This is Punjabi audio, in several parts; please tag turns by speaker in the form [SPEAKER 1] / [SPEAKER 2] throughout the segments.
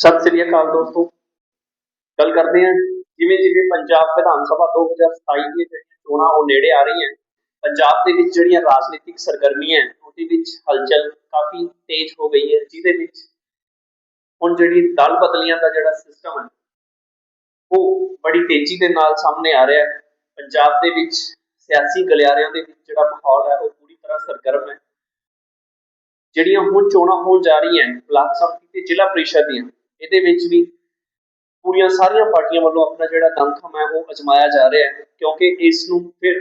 [SPEAKER 1] ਸਤਿ ਸ੍ਰੀ ਅਕਾਲ ਦੋਸਤੋ। ਗੱਲ ਕਰਦੇ ਹਾਂ, ਜਿਵੇਂ ਜਿਵੇਂ ਪੰਜਾਬ ਵਿਧਾਨ ਸਭਾ 2027 ਦੀਆਂ ਜਿਹੜੀਆਂ ਚੋਣਾਂ ਉਹ ਨੇੜੇ ਆ ਰਹੀਆਂ, ਪੰਜਾਬ ਦੇ ਵਿੱਚ ਜਿਹੜੀਆਂ ਰਾਜਨੀਤਿਕ ਸਰਗਰਮੀਆਂ ਉਹਦੇ ਵਿੱਚ ਹਲਚਲ ਕਾਫੀ ਤੇਜ਼ ਹੋ ਗਈ ਹੈ, ਜਿਹਦੇ ਵਿੱਚ ਹੁਣ ਜਿਹੜੀ ਦਲ ਬਦਲੀਆਂ ਦਾ ਜਿਹੜਾ ਸਿਸਟਮ ਹੈ, ਉਹ ਬੜੀ ਤੇਜ਼ੀ ਦੇ ਨਾਲ ਸਾਹਮਣੇ ਆ ਰਿਹਾ ਹੈ। ਪੰਜਾਬ ਦੇ ਵਿੱਚ ਸਿਆਸੀ ਗਲਿਆਰਿਆਂ ਦੇ ਵਿੱਚ ਜਿਹੜਾ ਮਾਹੌਲ ਹੈ, ਉਹ ਪੂਰੀ ਤਰ੍ਹਾਂ ਸਰਗਰਮ ਹੈ। ਜਿਹੜੀਆਂ ਹੁਣ ਚੋਣਾਂ ਹੋਣ ਜਾ ਰਹੀਆਂ ਬਲਾਕ ਸੰਮਤੀ ਤੇ ਜ਼ਿਲ੍ਹਾ ਪ੍ਰੀਸ਼ਦ ਦੀਆਂ ਇਹਦੇ ਵਿੱਚ ਵੀ ਪੂਰੀਆਂ ਸਾਰੀਆਂ ਪਾਰਟੀਆਂ ਵੱਲੋਂ ਆਪਣਾ ਜਿਹੜਾ ਦਮਖਮ ਹੈ ਉਹ ਅਜਮਾਇਆ ਜਾ ਰਿਹਾ ਹੈ, ਕਿਉਂਕਿ ਇਸ ਨੂੰ ਫਿਰ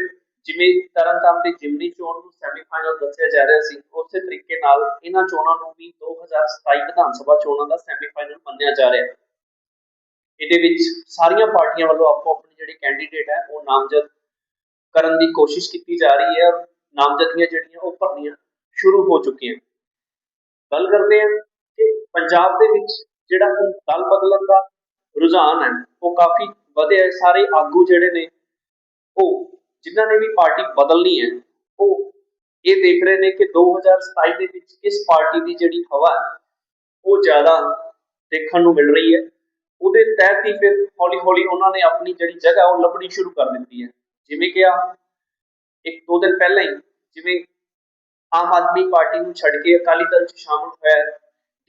[SPEAKER 1] ਜਿਵੇਂ ਤਰਨਤਾਰਨ ਦੀ ਜਿਮਨੀ ਚੋਣ ਨੂੰ ਸੈਮੀਫਾਈਨਲ ਦੱਸਿਆ ਜਾ ਰਿਹਾ ਸੀ, ਉਸੇ ਤਰੀਕੇ ਨਾਲ ਇਹਨਾਂ ਚੋਣਾਂ ਨੂੰ ਵੀ 2027 ਵਿਧਾਨ ਸਭਾ ਚੋਣਾਂ ਦਾ ਸੈਮੀਫਾਈਨਲ ਮੰਨਿਆ ਜਾ ਰਿਹਾ ਹੈ। ਇਹਦੇ ਵਿੱਚ ਸਾਰੀਆਂ ਪਾਰਟੀਆਂ ਵੱਲੋਂ ਆਪੋ ਆਪਣੇ ਜਿਹੜੇ ਕੈਂਡੀਡੇਟ ਹੈ, ਉਹ ਨਾਮਜ਼ਦ ਕਰਨ ਦੀ ਕੋਸ਼ਿਸ਼ ਕੀਤੀ ਜਾ ਰਹੀ ਹੈ, ਨਾਮਜ਼ਦਗੀਆਂ ਜਿਹੜੀਆਂ ਉਹ ਭਰਨੀਆਂ ਸ਼ੁਰੂ ਹੋ ਚੁੱਕੀਆਂ। ਗੱਲ ਕਰਦੇ ਹਾਂ ਕਿ ਪੰਜਾਬ ਦੇ ਵਿੱਚ ਜਿਹੜਾ ਹੁਣ ਦਲ ਬਦਲਣ ਦਾ ਰੁਝਾਨ ਹੈ, ਉਹ ਕਾਫੀ ਵਧਿਆ ਹੈ। ਸਾਰੇ ਆਗੂ ਜਿਹੜੇ ਨੇ, ਉਹ ਜਿਨ੍ਹਾਂ ਨੇ ਵੀ ਪਾਰਟੀ ਬਦਲਣੀ ਹੈ, ਉਹ ਇਹ ਦੇਖ ਰਹੇ ਨੇ ਕਿ 2027 ਦੇ ਵਿੱਚ ਕਿਸ ਪਾਰਟੀ ਦੀ ਜਿਹੜੀ ਹਵਾ ਉਹ ਜ਼ਿਆਦਾ ਦੇਖਣ ਨੂੰ ਮਿਲ ਰਹੀ ਹੈ। ਉਹਦੇ ਤਹਿਤ ਹੀ ਫਿਰ ਹੌਲੀ ਹੌਲੀ ਉਹਨਾਂ ਨੇ ਆਪਣੀ ਜਿਹੜੀ ਜਗ੍ਹਾ, ਉਹ ਲੱਭਣੀ ਸ਼ੁਰੂ ਕਰ ਦਿੱਤੀ ਹੈ। ਜਿਵੇਂ ਕਿ ਆ, ਇੱਕ ਦੋ ਦਿਨ ਪਹਿਲਾਂ ਹੀ ਜਿਵੇਂ ਆਮ ਆਦਮੀ ਪਾਰਟੀ ਨੂੰ ਛੱਡ ਕੇ ਅਕਾਲੀ ਦਲ 'ਚ ਸ਼ਾਮਲ ਹੋਇਆ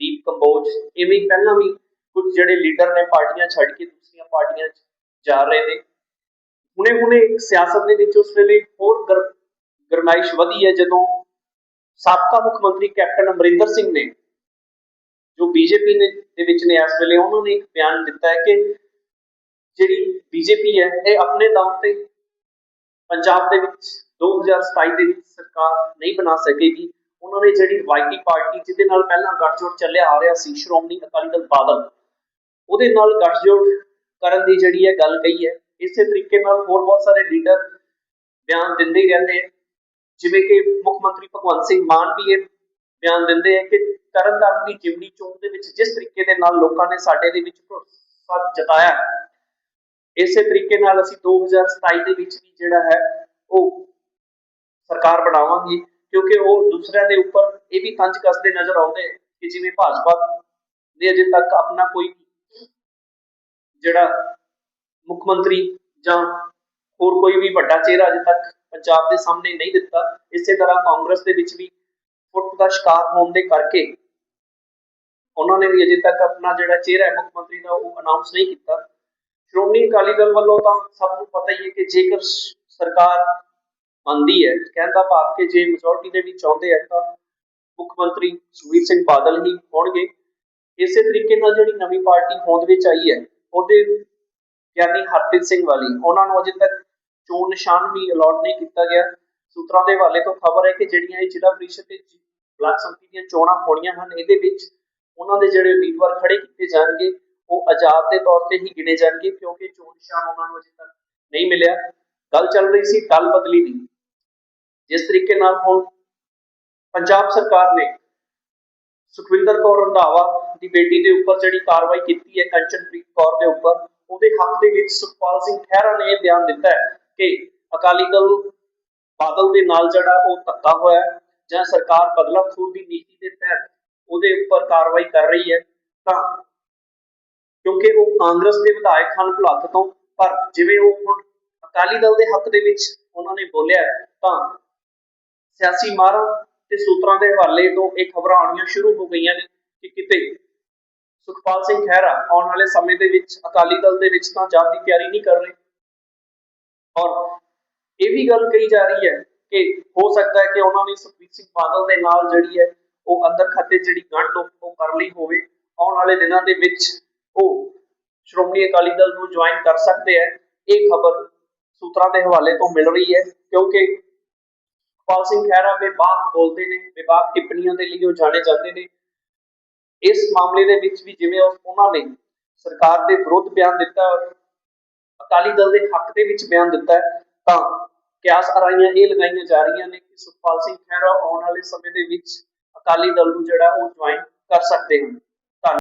[SPEAKER 1] ਦੀਪ ਕੰਬੋਜ ਇਵੇਂ ਪਹਿਲਾਂ ਵੀ ਕੁਝ ਜਿਹੜੇ ਲੀਡਰ ਨੇ ਪਾਰਟੀਆਂ ਛੱਡ ਕੇ ਦੂਸਰੀਆਂ ਪਾਰਟੀਆਂ 'ਚ ਜਾ ਰਹੇ ਨੇ। ਹੁਣੇ ਹੁਣੇ ਸਿਆਸਤ ਦੇ ਵਿੱਚ ਉਸ ਵੇਲੇ ਹੋਰ ਗਰਮਾਇਸ਼ ਵਧੀ ਹੈ ਜਦੋਂ ਸਾਬਕਾ ਮੁੱਖ ਮੰਤਰੀ ਕੈਪਟਨ ਅਮਰਿੰਦਰ ਸਿੰਘ ਨੇ, ਜੋ ਬੀਜੇਪੀ ਨੇ, ਦੇ ਵਿੱਚ ਨੇ ਇਸ ਵੇਲੇ, ਉਹਨਾਂ ਨੇ ਇੱਕ ਬਿਆਨ ਦਿੱਤਾ ਹੈ ਕਿ ਜਿਹੜੀ ਬੀਜੇਪੀ ਹੈ, ਇਹ ਆਪਣੇ ਦਮ ਤੇ ਪੰਜਾਬ ਦੇ ਵਿੱਚ 2027 ਦੇ ਵਿੱਚ ਸਰਕਾਰ ਨਹੀਂ ਬਣਾ ਸਕੇਗੀ। ਉਹਨਾਂ ਨੇ ਜਿਹੜੀ ਰਵਾਇਤੀ ਪਾਰਟੀ ਜਿਹਦੇ ਨਾਲ ਪਹਿਲਾਂ ਗੱਠਜੋੜ ਚੱਲਿਆ ਆ ਰਿਹਾ ਸੀ, ਸ਼੍ਰੋਮਣੀ ਅਕਾਲੀ ਦਲ ਬਾਦਲ, ਉਹਦੇ ਨਾਲ ਗੱਠਜੋੜ ਕਰਨ ਦੀ ਜਿਹੜੀ ਹੈ ਗੱਲ ਕਹੀ ਹੈ, ਇਸੇ ਤਰੀਕੇ ਨਾਲ ਹੋਰ ਬਹੁਤ ਸਾਰੇ ਲੀਡਰ ਬਿਆਨ ਦਿੰਦੇ ਹੀ ਰਹਿੰਦੇ ਆ। ਜਿਵੇਂ ਕਿ ਮੁੱਖ ਮੰਤਰੀ ਭਗਵੰਤ ਸਿੰਘ ਮਾਨ ਵੀ ਇਹ ਬਿਆਨ ਦਿੰਦੇ ਆ ਕਿ ਤਰਨਤਾਰਨ ਦੀ ਜਿਮਨੀ ਚੋਣ ਦੇ ਵਿੱਚ ਜਿਸ ਤਰੀਕੇ ਦੇ ਨਾਲ ਲੋਕਾਂ ਨੇ ਸਾਡੇ ਦੇ ਵਿੱਚ ਭਰੋਸਾ ਜਤਾਇਆ, ਇਸੇ ਤਰੀਕੇ ਨਾਲ ਅਸੀਂ 2027 ਦੇ ਵਿੱਚ ਵੀ ਜਿਹੜਾ ਹੈ, ਉਹ ਸਰਕਾਰ ਬਣਾਵਾਂਗੇ। ਕਿਉਂਕਿ ਉਹ ਦੂਸਰਿਆਂ ਦੇ ਉੱਪਰ ਇਹ ਵੀ ਤੰਜ ਕੱਸਦੇ ਨਜ਼ਰ ਆਉਂਦੇ ਕਿ ਜਿਵੇਂ ਭਾਜਪਾ ਨੇ ਅਜੇ ਤੱਕ ਆਪਣਾ ਕੋਈ ਜਿਹੜਾ ਮੁੱਖ ਮੰਤਰੀ ਜਾਂ ਹੋਰ ਕੋਈ ਵੀ ਵੱਡਾ ਚਿਹਰਾ ਅਜੇ ਤੱਕ ਪੰਜਾਬ ਦੇ ਸਾਹਮਣੇ ਨਹੀਂ ਦਿੱਤਾ। ਇਸੇ ਤਰ੍ਹਾਂ ਕਾਂਗਰਸ ਦੇ ਵਿੱਚ ਵੀ ਫੁੱਟ ਦਾ ਸ਼ਿਕਾਰ ਹੋਣ ਦੇ ਕਰਕੇ ਉਹਨਾਂ ਨੇ ਵੀ ਅਜੇ ਤੱਕ ਆਪਣਾ ਜਿਹੜਾ ਚਿਹਰਾ ਹੈ ਮੁੱਖ ਮੰਤਰੀ ਦਾ ਉਹ ਅਨਾਉਂਸ ਨਹੀਂ ਕੀਤਾ। ਸ਼੍ਰੋਮਣੀ ਅਕਾਲੀ ਦਲ ਵੱਲੋਂ ਤਾਂ ਸਭ ਨੂੰ ਪਤਾ ਹੀ ਹੈ ਕਿ ਜੇਕਰ ਸਰਕਾਰ ਮੰਨਦੀ ਹੈ। ਕਹਿਣ ਦਾ ਭਾਵ ਕਿ ਜੇ ਮੈਜੋਰਟੀ ਦੇ ਵਿੱਚ ਆਉਂਦੇ ਆ, ਤਾਂ ਮੁੱਖ ਮੰਤਰੀ ਸੁਖਬੀਰ ਸਿੰਘ ਬਾਦਲ ਹੀ ਹੋਣਗੇ। ਇਸੇ ਤਰੀਕੇ ਨਾਲ ਜਿਹੜੀ ਨਵੀਂ ਪਾਰਟੀ ਹੋਂਦ ਵਿੱਚ ਆਈ ਹੈ, ਉਹਦੇ ਗਿਆਨੀ ਹਰਪ੍ਰੀਤ ਸਿੰਘ ਵਾਲੀ, ਉਹਨਾਂ ਨੂੰ ਅਜੇ ਤੱਕ ਚੋਣ ਨਿਸ਼ਾਨ ਵੀ ਅਲਾਟ ਨਹੀਂ ਕੀਤਾ ਗਿਆ। ਸੂਤਰਾਂ ਦੇ ਹਵਾਲੇ ਤੋਂ ਖਬਰ ਹੈ ਕਿ ਜਿਹੜੀਆਂ ਇਹ ਜ਼ਿਲ੍ਹਾ ਪ੍ਰੀਸ਼ਦ ਤੇ ਬਲਾਕ ਸੰਮਤੀ ਦੀਆਂ ਚੋਣਾਂ ਹੋਣੀਆਂ ਹਨ, ਇਹਦੇ ਵਿੱਚ ਉਹਨਾਂ ਦੇ ਜਿਹੜੇ ਉਮੀਦਵਾਰ ਖੜੇ ਕੀਤੇ ਜਾਣਗੇ, ਉਹ ਆਜ਼ਾਦ ਦੇ ਤੌਰ ਤੇ ਹੀ ਗਿਣੇ ਜਾਣਗੇ, ਕਿਉਂਕਿ ਚੋਣ ਨਿਸ਼ਾਨ ਉਹਨਾਂ ਨੂੰ ਅਜੇ ਤੱਕ ਨਹੀਂ ਮਿਲਿਆ। ਗੱਲ ਚੱਲ ਰਹੀ ਸੀ ਦਲ ਬਦਲੀ ਦੀ। ਜਿਸ ਤਰੀਕੇ ਨਾਲ ਹੁਣ ਪੰਜਾਬ ਸਰਕਾਰ ਨੇ ਸੁਖਵਿੰਦਰ ਕੌਰ ਰੰਧਾਵਾ ਦੀ ਬੇਟੀ ਦੇ ਉੱਪਰ ਜਿਹੜੀ ਕਾਰਵਾਈ ਕੀਤੀ ਹੈ, ਕੰਚਨਪ੍ਰੀਤ ਕੌਰ ਦੇ ਉੱਪਰ, ਉਹਦੇ ਹੱਕ ਦੇ ਵਿੱਚ ਸੁਖਪਾਲ ਸਿੰਘ ਖਹਿਰਾ ਨੇ ਇਹ ਬਿਆਨ ਦਿੱਤਾ ਹੈ ਕਿ ਅਕਾਲੀ ਦਲ ਬਾਦਲ ਦੇ ਨਾਲ ਜਿਹੜਾ ਉਹ ਧੱਕਾ ਹੋਇਆ ਜਾਂ ਸਰਕਾਰ ਬਦਲਾਖੋਰ ਦੀ ਨੀਤੀ ਦੇ ਤਹਿਤ ਉਹਦੇ ਉੱਪਰ ਕਾਰਵਾਈ ਕਰ ਰਹੀ ਹੈ, ਤਾਂ ਕਿਉਂਕਿ ਉਹ ਕਾਂਗਰਸ ਦੇ ਵਿਧਾਇਕ ਹਨ ਭੁਲੱਥ ਤੋਂ, ਪਰ ਜਿਵੇਂ ਉਹ ਹੁਣ ਅਕਾਲੀ ਦਲ ਦੇ ਹੱਕ ਦੇ ਵਿੱਚ ਉਹਨਾਂ ਨੇ ਬੋਲਿਆ ਤਾਂ ਸਿਆਸੀ ਮਾਰਾਂ ਤੇ ਸੂਤਰਾਂ ਦੇ ਹਵਾਲੇ ਤੋਂ ਇਹ ਖਬਰਾਂ ਆਉਣੀਆਂ ਸ਼ੁਰੂ ਹੋ ਗਈਆਂ ਨੇ ਕਿ ਕਿਤੇ ਸੁਖਪਾਲ ਸਿੰਘ ਖਹਿਰਾ ਆਉਣ ਵਾਲੇ ਸਮੇਂ ਦੇ ਵਿੱਚ ਅਕਾਲੀ ਦਲ ਦੇ ਵਿੱਚ ਤਾਂ ਜਾਣ ਦੀ ਤਿਆਰੀ ਨਹੀਂ ਕਰ ਰਹੇ। ਔਰ ਇਹ ਵੀ ਗੱਲ ਕਹੀ ਜਾ ਰਹੀ ਹੈ ਕਿ ਹੋ ਸਕਦਾ ਹੈ ਕਿ ਉਹਨਾਂ ਨੇ ਸੁਖਬੀਰ ਸਿੰਘ ਬਾਦਲ ਦੇ ਨਾਲ ਜਿਹੜੀ ਹੈ ਉਹ ਅੰਦਰ ਖਾਤੇ ਜਿਹੜੀ ਗੰਢ ਉਹ ਉਹ ਕਰ ਲਈ ਹੋਵੇ। ਆਉਣ ਵਾਲੇ ਦਿਨਾਂ ਦੇ ਵਿੱਚ ਉਹ ਸ਼੍ਰੋਮਣੀ ਅਕਾਲੀ ਦਲ ਨੂੰ ਜੁਆਇਨ ਕਰ ਸਕਦੇ ਹੈ। ਇਹ ਖਬਰ ਸੂਤਰਾਂ ਦੇ ਹਵਾਲੇ ਤੋਂ ਮਿਲ ਰਹੀ ਹੈ ਕਿਉਂਕਿ ਪਾਲ ਸਿੰਘ ਖਹਿਰਾ ਬੇਬਾਕ ਬੋਲਦੇ ਨੇ, ਬੇਬਾਕ ਟਿੱਪਣੀਆਂ ਦੇ ਲਈ ਉਹ ਜਾਣੇ ਜਾਂਦੇ ਨੇ। ਇਸ ਮਾਮਲੇ ਦੇ ਵਿੱਚ ਵੀ ਜਿਵੇਂ ਉਹਨਾਂ ਨੇ ਸਰਕਾਰ ਦੇ ਵਿਰੁੱਧ ਬਿਆਨ ਦਿੱਤਾ ਔਰ ਅਕਾਲੀ ਦਲ ਦੇ ਹੱਕ ਦੇ ਵਿੱਚ ਬਿਆਨ ਦਿੱਤਾ ਤਾਂ ਕਿਆਸ ਅਰਾਈਆਂ ਇਹ ਲਗਾਈਆਂ ਜਾ ਰਹੀਆਂ ਨੇ ਕਿ ਸੁਖਪਾਲ ਸਿੰਘ ਖਹਿਰਾ ਆਉਣ ਵਾਲੇ ਸਮੇਂ ਦੇ ਵਿੱਚ ਅਕਾਲੀ ਦਲ ਨੂੰ ਜਿਹੜਾ ਉਹ ਜੁਆਇਨ ਕਰ ਸਕਦੇ ਹਨ।